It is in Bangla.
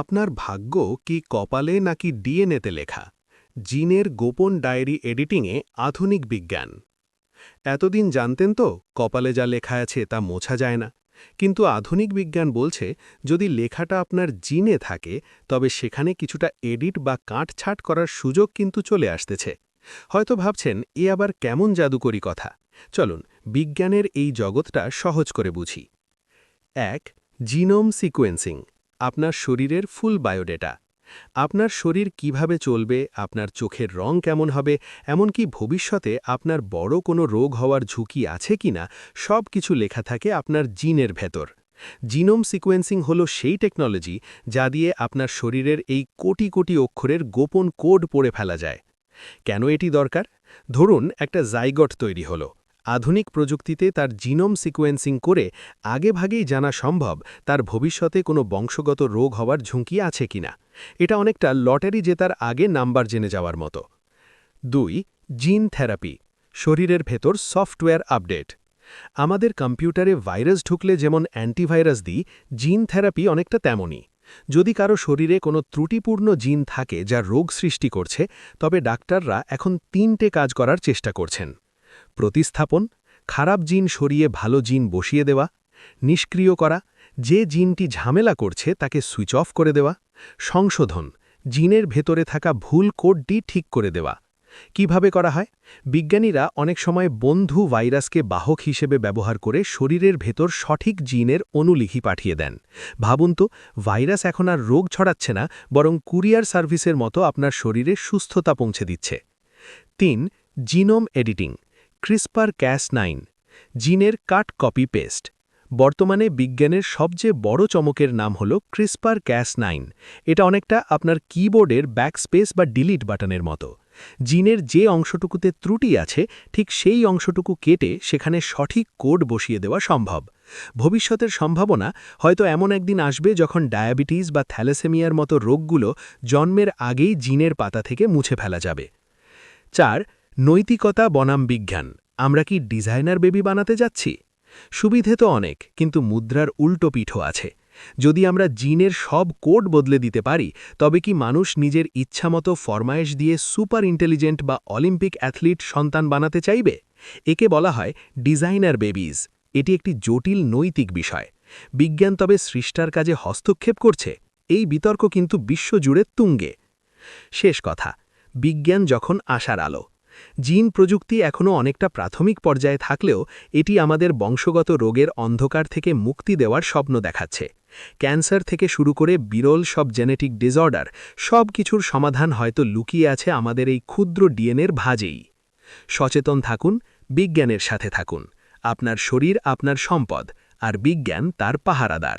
আপনার ভাগ্য কি কপালে নাকি ডিএনএতে লেখা? জিনের গোপন ডায়েরি এডিটিংয়ে আধুনিক বিজ্ঞান। এতদিন জানতেন তো, কপালে যা লেখা আছে তা মোছা যায় না। কিন্তু আধুনিক বিজ্ঞান বলছে, যদি লেখাটা আপনার জিনে থাকে, তবে সেখানে কিছুটা এডিট বা কাটছাট করার সুযোগ কিন্তু চলে আসতেছে। হয়তো ভাবছেন, এ আবার কেমন জাদুকরি কথা? চলুন, বিজ্ঞানের এই জগৎটা সহজ করে বুঝি। এক, জিনোম সিকোয়েন্সিং। আপনার শরীরের ফুল বায়োডেটা। আপনার শরীর কীভাবে চলবে, আপনার চোখের রং কেমন হবে, এমনকি ভবিষ্যতে আপনার বড় কোনো রোগ হওয়ার ঝুঁকি আছে কিনা, সব কিছু লেখা থাকে আপনার জিনের ভেতর। জিনোম সিকোয়েন্সিং হল সেই টেকনোলজি যা দিয়ে আপনার শরীরের এই কোটি কোটি অক্ষরের গোপন কোড পড়ে ফেলা যায়। কেন এটি দরকার? ধরুন একটা জাইগট তৈরি হলো। আধুনিক প্রযুক্তিতে তার জিনোম সিকোয়েন্সিং করে আগেভাগেই জানা সম্ভব তার ভবিষ্যতে কোনো বংশগত রোগ হওয়ার ঝুঁকি আছে কিনা এটা অনেকটা লটারি জেতার আগে নাম্বার জেনে যাওয়ার মতো। দুই, জিন থেরাপি, শরীরের ভেতর সফটওয়্যার আপডেট। আমাদের কম্পিউটারে ভাইরাস ঢুকলে যেমন অ্যান্টিভাইরাস দিই, জিন থেরাপি অনেকটা তেমনই। যদি কারও শরীরে কোনো ত্রুটিপূর্ণ জিন থাকে যা রোগ সৃষ্টি করছে, তবে ডাক্তাররা এখন তিনটে কাজ করার চেষ্টা করছেন। প্রতিস্থাপন, খারাপ জিন সরিয়ে ভালো জিন বসিয়ে দেওয়া, নিষ্ক্রিয় করা, যে জিনটি ঝামেলা করছে তাকে সুইচ অফ করে দেওয়া, সংশোধন, জিনের ভেতরে থাকা ভুল কোডটি ঠিক করে দেওয়া। কীভাবে করা হয়? বিজ্ঞানীরা অনেক সময় বন্ধু ভাইরাসকে বাহক হিসেবে ব্যবহার করে শরীরের ভেতর সঠিক জিনের অনুলিখি পাঠিয়ে দেন। ভাবুন তো, ভাইরাস এখন আর রোগ ছড়াচ্ছে না, বরং কুরিয়ার সার্ভিসের মতো আপনার শরীরে সুস্থতা পৌঁছে দিচ্ছে। তিন, genome editing. CRISPR Cas nine জিনের কাট কপি পেস্ট। বর্তমানে বিজ্ঞানের সবচেয়ে বড় চমকের নাম হল ক্রিসপার ক্যাস নাইন এটা অনেকটা আপনার কিবোর্ডের ব্যাকস্পেস বা ডিলিট বাটনের মতো। জিনের যে অংশটুকুতে ত্রুটি আছে, ঠিক সেই অংশটুকু কেটে সেখানে সঠিক কোড বসিয়ে দেওয়া সম্ভব। ভবিষ্যতের সম্ভাবনা, হয়তো এমন একদিন আসবে যখন ডায়াবেটিস বা থ্যালাসেমিয়ার মতো রোগগুলো জন্মের আগেই জিনের পাতা থেকে মুছে ফেলা যাবে। চার নৈতিকতা বনাম বিজ্ঞান, আমরা কি ডিজাইনার বেবি বানাতে যাচ্ছি? সুবিধে তো অনেক, কিন্তু মুদ্রার উল্টো পিঠও আছে। যদি আমরা জিনের সব কোড বদলে দিতে পারি, তবে কি মানুষ নিজের ইচ্ছামতো ফরমায়েশ দিয়ে সুপার ইন্টেলিজেন্ট বা অলিম্পিক অ্যাথলিট সন্তান বানাতে চাইবে? একে বলা হয় ডিজাইনার বেবিজ। এটি একটি জটিল নৈতিক বিষয়। বিজ্ঞান তবে সৃষ্টার কাজে হস্তক্ষেপ করছে, এই বিতর্ক কিন্তু বিশ্বজুড়ে তুঙ্গে। শেষ কথা, বিজ্ঞান যখন আশার আলো জিন প্রযুক্তি এখনও অনেকটা প্রাথমিক পর্যায়ে থাকলেও এটি আমাদের বংশগত রোগের অন্ধকার থেকে মুক্তি দেওয়ার স্বপ্ন দেখাচ্ছে। ক্যান্সার থেকে শুরু করে বিরল সব জেনেটিক ডিসঅর্ডার, সব কিছুর সমাধান হয়তো লুকিয়ে আছে আমাদের এই ক্ষুদ্র ডিএনএর ভাজেই। সচেতন থাকুন, বিজ্ঞানের সাথে থাকুন। আপনার শরীর আপনার সম্পদ, আর বিজ্ঞান তার পাহারাদার।